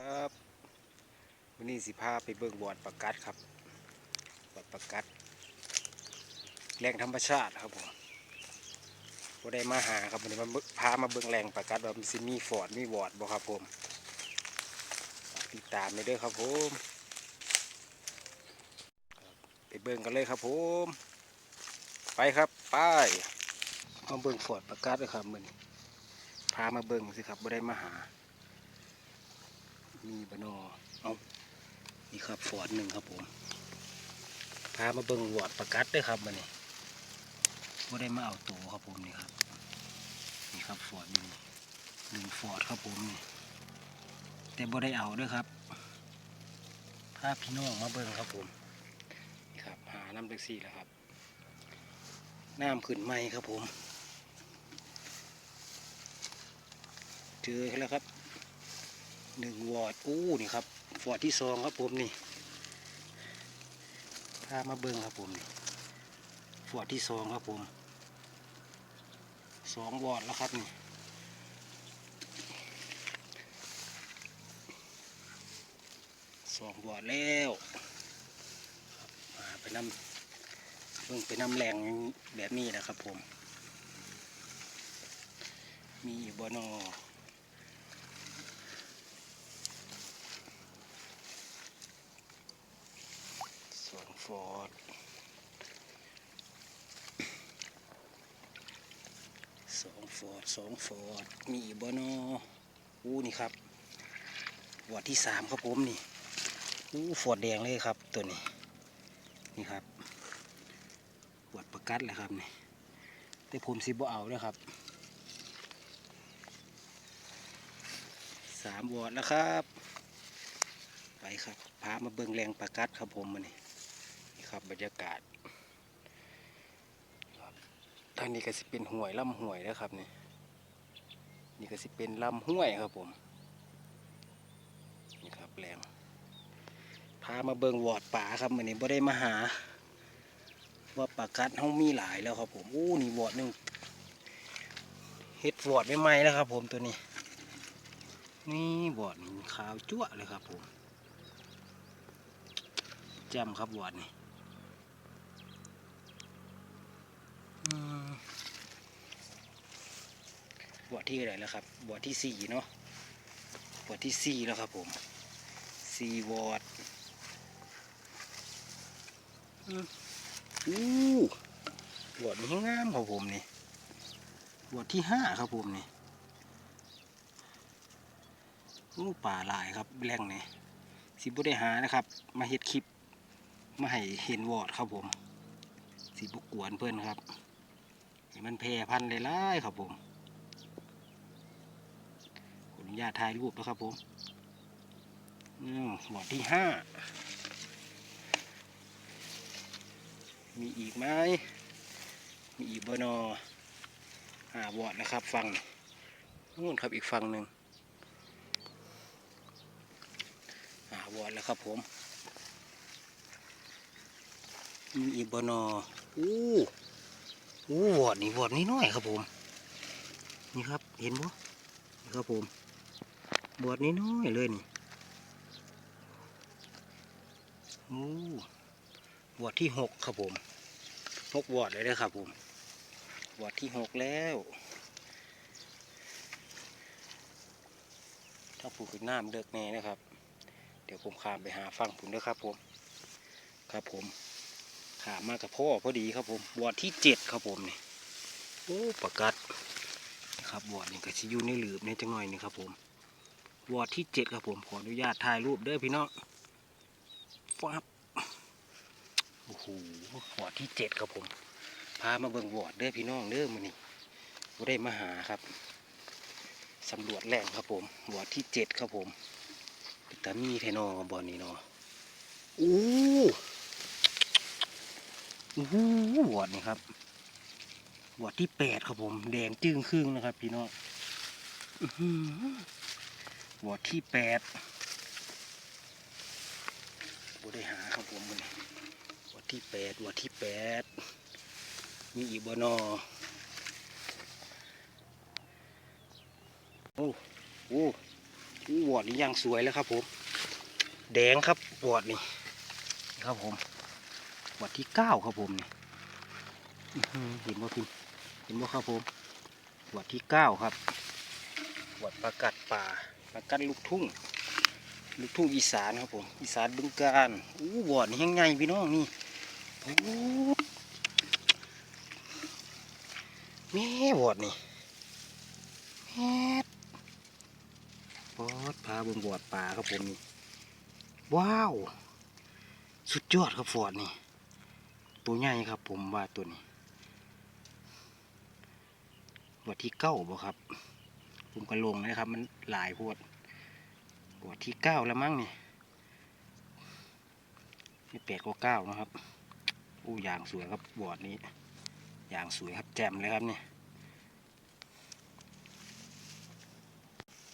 ครับวันนี้สิพาไปเบิ่งบอดประกัดครับบอดประกัดแหล่งธรรมชาติครับผมบ่ได้มาหาครับวันนี้มาพามาเบิ่งแหล่งประกัดว่ามันสิมีฟอดมีวอดบ่ครับผมติดตามไปเด้อครับผมไปเบิ่งกันเลยครับผมไปครับไปมาเบิ่งฟอดประกัดเลยครับมือนพามาเบิ่งสิครับบ่ได้มาหา มีบนอเอานี่ครับฟอร์ดหนึ่งครับผมพามาเบิ่งวอดประกัดด้วยครับมันนี่บ่ได้มาเอาตัวครับผมนี่ครับนี่ครับฟอร์ดหนึ่งหนึ่งฟอร์ดครับผมนี่แต่บ่ได้เอาด้วยครับพาพี่น้องมาเบิ่งครับผมนี่ครับหาน้ำเล็กซี่แล้วครับน้ำขึ้นไหมครับผม เจอแล้วครับ หนึ่งวอร์ดอู้นี่ครับวอร์ดที่สองครับผมนี่พามาเบิ้งครับผมนี่วอร์ดที่สองครับผมสองวอร์ดแล้วครับนี่สองวอร์ดแล้วมาไปน้ำเบิ่งไปน้ำแหล่งแบบนี้นะครับผม มีบอนอ สอง ฟอร์ดสองฟอร์ดสองฟอร์ดมีบอนออู้นี่ครับฟอดที่สามครับผมนี่อู้ฟอร์ดแดงเลยครับตัวนี้นี่ครับฟอดประกัดเลยครับนี่แต่ผมสิบเอาเลยครับสามวอดแล้วครับ ไปครับพามาเบิงแรงประกัดครับผมมานี่ นี่ครับ บรรยากาศทางนี้ก็สิเป็นห้วยลำห้วยแล้วครับนี่นี่ก็สิเป็นลำห้วยครับผมนี่ครับแรงพามาเบิงวอดป่าครับมันนี้บ่ได้มาหา ว่าปลากัดเฮามีหลายแล้วครับผมอู้นี่วอดหนึ่งเฮ็ดวอดใหม่ๆแล้วครับ ผมตัวนี้ นี่วอดขาวจั่วเลยครับผมแจ่มครับวอดนี่อืม วอดที่อะไรแล้วครับวอดที่สี่เนาะวอดที่สี่แล้วครับผมสี่วอดอืมอู้วอดนี้งามครับผมนี่วอดที่ห้าครับผมนี่อู้ป่าหลายครับแหล่งนี่สิบุได้หานะครับ มาเฮ็ดคลิปมาให้เห็นวอดครับผม สีบุกวนเพื่อนครับให้มันแพร่พันธุ์หลายๆครับผม ขออนุญาตถ่ายรูปนะครับผมอืมวอดที่ห้า มีอีกไหม มีอีกบนอหาวอดนะครับ ฟังนู่นครับอีกฝั่งหนึ่งหาวอดแล้วครับผม มีอีกบนออู้อู้วอดนี่วอดนี่น้อยครับผม นี่ครับ เห็นบ่นี่ครับผม บวอดนี่น้อยเลยนี่อู้วอดที่หกครับผมหกบวอดเลยนะครับผมบวอดที่หกแล้วถ้าปลูกน้ำเลิกแน่นะครับ เดี๋ยวผมขามไปหาฟังผมด้วยครับผมครับผมขามมากับพ่อพอดีครับผมบวอดที่เจ็ดครับผมนี่โอ้ประกัดครับบวอดนี่ก็ชิอยูในหลืบในจังหน่อยนี่ครับผม วอดที่เจ็ดครับผมขออนุญาตถ่ายรูปเด้อพี่น้องฟับโอ้โหวอดที่เจ็ดครับผมพามาเบิ่งวอดเด้อพี่น้องเด้อมื้อนี้บ่ได้มาหาครับสำรวจแหล่งครับผมวอดที่เจ็ดครับผมแต่มีแทนอบอลนี่เนาะอู้โอ้โหวอดนี่ครับวอดที่แปดครับผม แดงจึ้งครึ่งนะครับ พี่น้องอือหือ วอดที่แปดบได้หาครับผมมันวอดที่แปดวอดที่แปดมีอีกบนอโอ้โอ้อู้วอดนี่ยังสวยแล้วครับผม แดงครับวอดนี่ครับผมวอดที่เก้าครับผมนี่เห็นบ่พี่เห็นบ่ครับผมวอดที่เก้าครับวอดประกัดป่า ประกัดลูกทุ่ง ลูกทุ่งอีสานครับผม อีสานบึงการอู้วอดนี่ยังไงพี่น้องนี่โอ้แม่วอดนี่แม่ปอดพาบิ่อดป่าครับผมนี่ ว้าว สุดยอดครับฟอดนี่ ตัวใหญ่ครับผมว่าตัวนี้ วัดที่เก้าบ่ครับ ผมก็ลงนะครับ มันหลายพวดวัดที่เก้าแล้วมั้งนี่นี่แปดก็เก้านะครับอู้ย่างสวยครับบอดนี้อย่างสวยครับแจ่มเลยครับนี่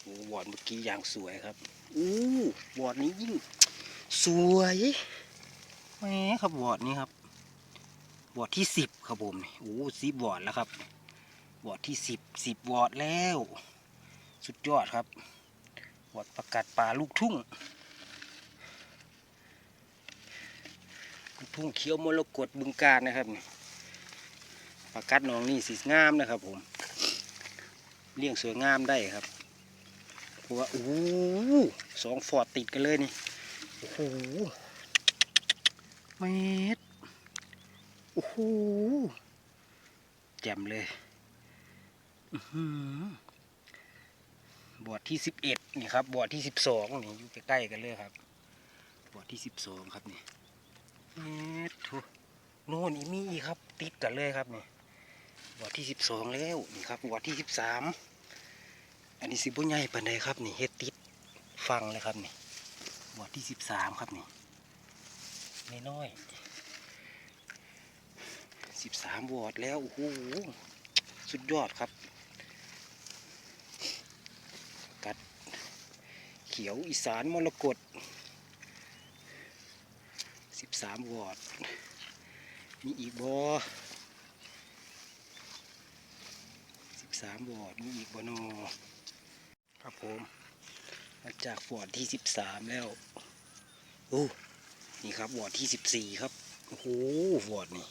โอ้บอดเมื่อกี้อย่างสวยครับอู้บอดนี้ยิ่งสวยแหมครับบอดนี้ครับบอดที่สิบครับผมนี่โอ้สิบบอดแล้วครับบอดที่สิบสิบบอดแล้ว สุดยอดครับบอดประกาศป่าลูกทุ่ง ลูกทุ่งเขียวมรกตบึงการนะครับประกาศหนองนี่สีงามนะครับผม เลี้ยงสวยงามได้ครับเพราะว่าโอ้โหสองฟอดติดกันเลยนี่ โอ้โหเมตรโอ้โหแจ่มเลย อือหือ บอร์ดที่สิบเอ็ดนี่ครับบอร์ดที่สิบสองนี่อยู่ใกล้ๆกันเลยครับบอร์ดที่สิบสองครับนี่เมตรโถโน่นอีมีอีกครับติดกันเลยครับนี่บอร์ดที่สิบสองแล้วนี่ครับบอร์ดที่สิบสามอันนี้สิบุญใหญ่ปานใดครับนี่เฮ็ดติดฟังเลยครับนี่บวชที่สิบสามครับนี่ไม่น้อยสิบสามบวชแล้วโอ้โหสุดยอดครับ กัดเขียวอีสานมรกตสิบสามบวชมีอีกบอสิบสามบวชมีอีกบอนอครับผมมาจากวอดที่สิบสามแล้วโอ้นี่ครับวอดที่สิบสี่ครับ โอ้โหวอดนี่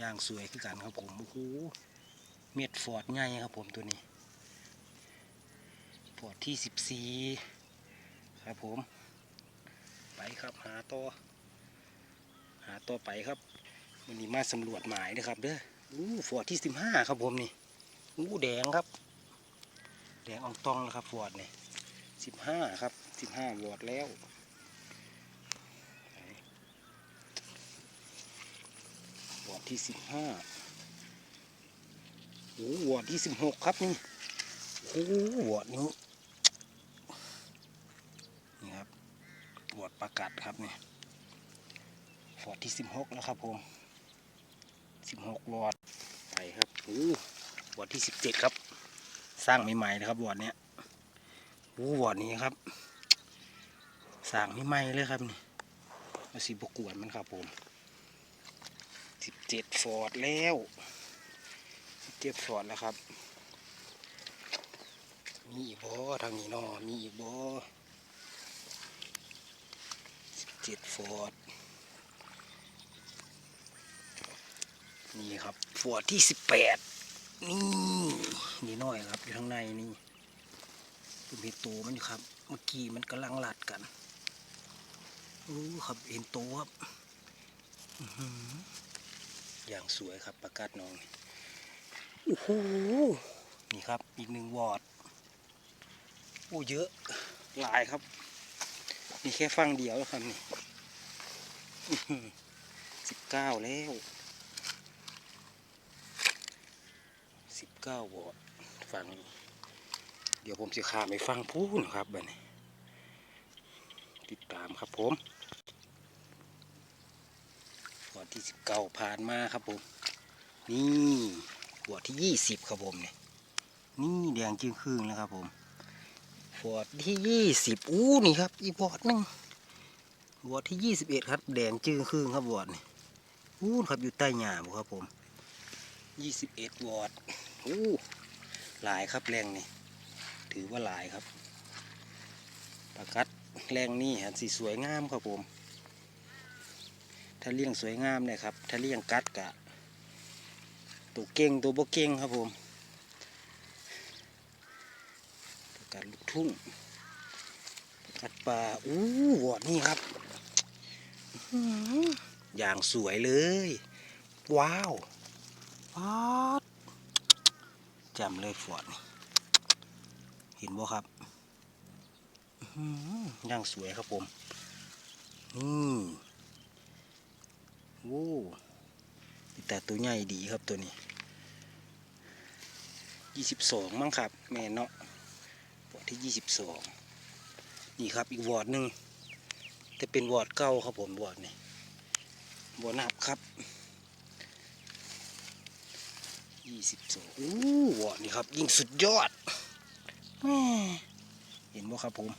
ย่างสวยคือกันครับผม โอ้โหเม็ดฟอร์ดใหญ่ครับผมตัวนี้ ฟอดที่สิบสี่ครับผม ไปครับหาต่อหาต่อไปครับวันนี้มาสำรวจหมายนะครับ เด้ออู้ฟอร์ดที่สิบห้าครับผมนี่อู้แดงครับ แดงอองตองนะครับฟอร์ดเนี่ยสิบห้าครับสิบห้าวอร์ดแล้ววอร์ดที่สิบห้าโอ้วอร์ดที่สิบหกครับนี่โอ้วอร์ดนี้ครับ วอร์ดประกาศครับนี่วอร์ดที่สิบหกแล้วครับผมสิบหกวอร์ดไปครับโอ้วอร์ดที่สิบเจ็ดครับ สร้างใหม่ๆนะครับวอร์ดเนี้ยโอ้วอร์ดนี้ครับสร้างใหม่ๆเลยครับนี่เอาสีบกวนมันครับผมสิบเจ็ดฟอร์ดแล้วสิบเจ็ดฟอร์ดแล้วครับ มีอีกบ่ทางนี้เนาะมีอีกบ่สิบ เจ็ดฟอร์ดนี่ครับฟอร์ดที่สิบแปดนี่นี่น้อยครับอยู่ข้างในนี่ผมเห็นตัวมันอยู่ครับ เมื่อกี้มันกำลังหลัดกันโอ้ครับเห็นตัวครับอย่างสวยครับประกาศน้องโอ้โหนี่ครับอีกหนึ่งวอร์ดโอ้เยอะหลายครับ นี่แค่ฟังเดียวแล้วครับนี่สิบเก้าแล้วสิบเก้าวอร์ดฟังนี้เดี๋ยวผมจะข้ามไปฟังพูนครับบัดนี้ติดตามครับผมวอร์ดที่สิบเก้าผ่านมาครับผม นี่วอร์ดที่ยี่สิบครับผมเนี่ยนี่แดงจึงครึ่งแล้วครับผม วอดที่ยี่สิบอู้นี่ครับ อีกวอดหนึงวอดที่ยี่สิบเอ็ดครับ แดงจึงครึ่งครับวอดนี่อู้ครับอยู่ใต้หญ้าบครับผมยี่สิบเอ็ดวอดโอ้หลายครับแรงนี่ถือว่าหลายครับปลากัดแรงนี่หันสีสวยงามครับผม ถ้าเลี้ยงสวยงามเนี่ยครับ ถ้าเลี้ยงกัดกะตัวเก่งตัวบ่เก่งครับผมปลา กัดลูกทุ่งปลากัดปลาอู้วอดนี่ครับอื้อหืออย่างสวยเลย ว้าวฟอดจำเลยฟอดนี่เห็นบ่ครับอื้อหือย่างสวยครับผมนี่โอ้แต่ตัวใหญ่ดีครับตัวนี้ยี่สิบสองมั้งครับ แม่เนาะวอด ที่ยี่สิบสองนี่ครับอีกวอร์ดหนึ่งแต่เป็นวอร์ดเก่าครับผมวอร์ดนี่วอร์ดนับครับยี่สิบสองอู้วอร์ดนี่ครับยิ่งสุดยอดเห็นบ่ครับผม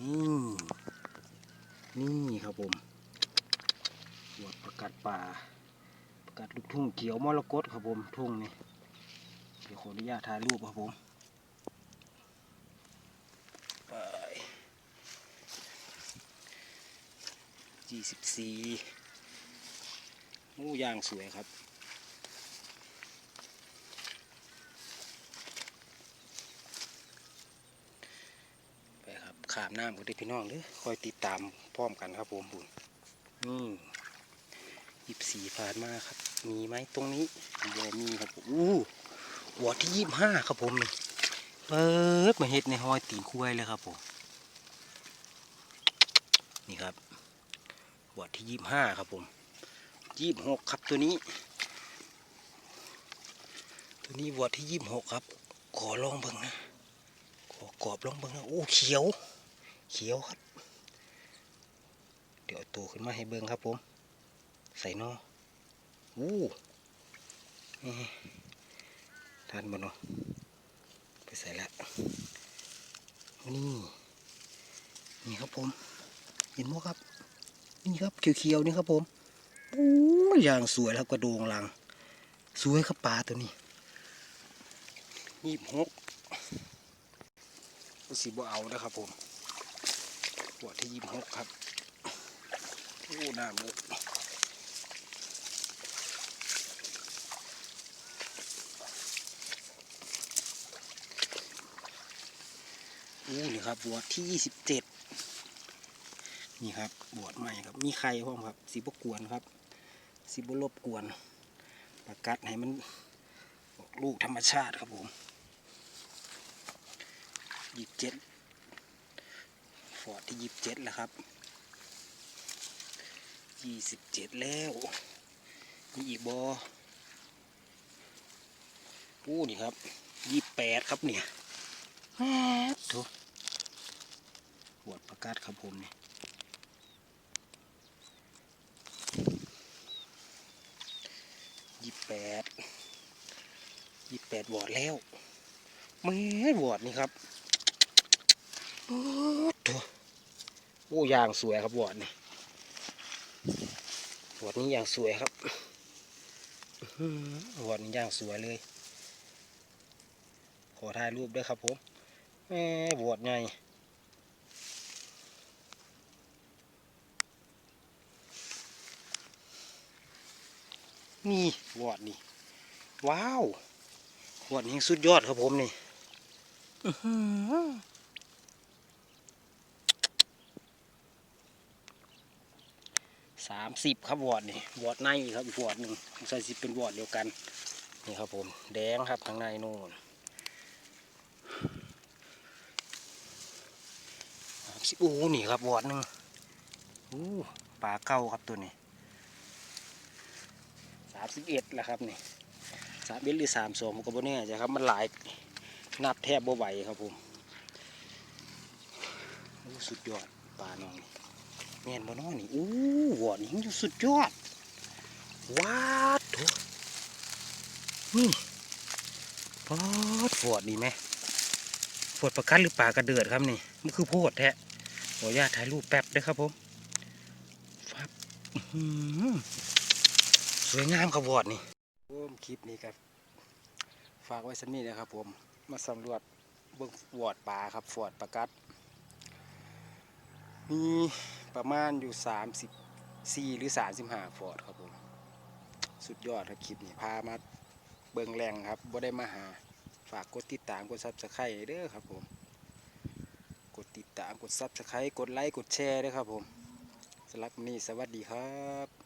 นี่นี่ครับผมวอร์ดประกาศป่าประกาศลูกทุ่งเขียวมรกตครับผมทุ่งนี่เดี๋ยวขออนุญาตถ่ายรูปครับผม ไป ยี่สิบสี่อู้ยางสวยครับไปครับขามน้ำกันได้พี่น้องเด้อคอยติดตามพร้อมกันครับผมบุญนี่ยี่สีผ่านมาครับ มีไหมตรงนี้บอมีครับผมอู้หัวที่ยี่ห้าครับผมเปิดมาเฮ็ดในห้อยตีนคุ้ยเลยครับผมนี่ครับ หัวที่ยี่ห้าครับผมยี่หกครับตัวนี้ ตัวนี้วัวที่ยี่หกครับ ขอลองเบิ่งนะขอกรอบลองเบิ่งนะโอ้เขียว เขียวครับ เดี๋ยวตัวขึ้นมาให้เบิ่งครับผม ใส่นออู้นี่ทานบ่เนาะไปใส่ละนี่นี่ครับผม เห็นไหมครับ นี่ครับเขียวๆนี่ครับผมโอ้ยอย่างสวยครับกระโดงลัง สวยครับปลาตัวนี้ยี่หกสีบ่เอานะครับผมหัวที่ยี่หกครับโอ้น้ำเลยอู้นี่ครับบวที่ยี่สิบเจ็ด นี่ครับบวชใหม่ครับ มีไข่พร้อมครับสีบกวนครับสีบรบกวนประกัดให้มันออกลูกธรรมชาติครับผมยี่สิบเจ็ดฟอร์ดที่ยี่สิบเจ็ดแล้วครับยี่สิบเจ็ดแล้วมีอีกบออู้นี่ครับยี่แปดครับเนี่ยแม่ดูปวดประกาศครับผมเนี่ยยี่แป ดยี่แปดวอร์ดแล้วไม่วอร์ดนี่ครับโอ้โถโอ้ยางสวยครับวอดนี่วอดนี้ยางสวยครับอื้อหือวอดนี้ยางสวยเลย ขอถ่ายรูปด้วยครับผมแหมวอดให นี่วอดนี่ ว้าววอดนี้สุดยอดครับผมนี่สามสิบครับวอดนี่วอดในครับวอดหนึ่งใส่สิบเป็นวอดเดียวกัน นี่ครับผม แดงครับข้างในนู่นสิโอ้นี่ครับวอดหนึ่งปลาเก้าครับตัวนี้ามสิบเอ็ดแล้วครับนี่สามเอ็ดหรือสามสองผมก็บ่แน่ใจครับมันหลายนับแทบบ่ไหวครับผมสุดยอดปลาน้องนี่แม่นบ่น้องนี่อู้วอดนี่อยู่สุดยอดว้าดโถนี่ปอดฟอดนี่ไหมฟอดประกันหรือปลากระเดือดครับนี่มันคือโพดแท้ขออนุญาตถ่ายรูปแป๊บเด้อครับผมฟับอื้อหือส วยงามครับวอดนี่ผมคลิปนี้ครับฝากไว้สักนิดนะครับผมมาสำรวจเบื้องวอดปลาครับฟอดประกัดมีประมาณอยู่สามสิบสี่หรือสามสิบห้าฟอดครับผมสุดยอดครับคลิปนี้พามาเบิงแรงครับบ่ได้มาหาฝากกดติดตามกดซับสไครต์เด้อครับผมกดติดตามกดซับสไครต์กดไลค์กดแชร์ด้วยครับผมสำหรับนนี้สวัสดีครับ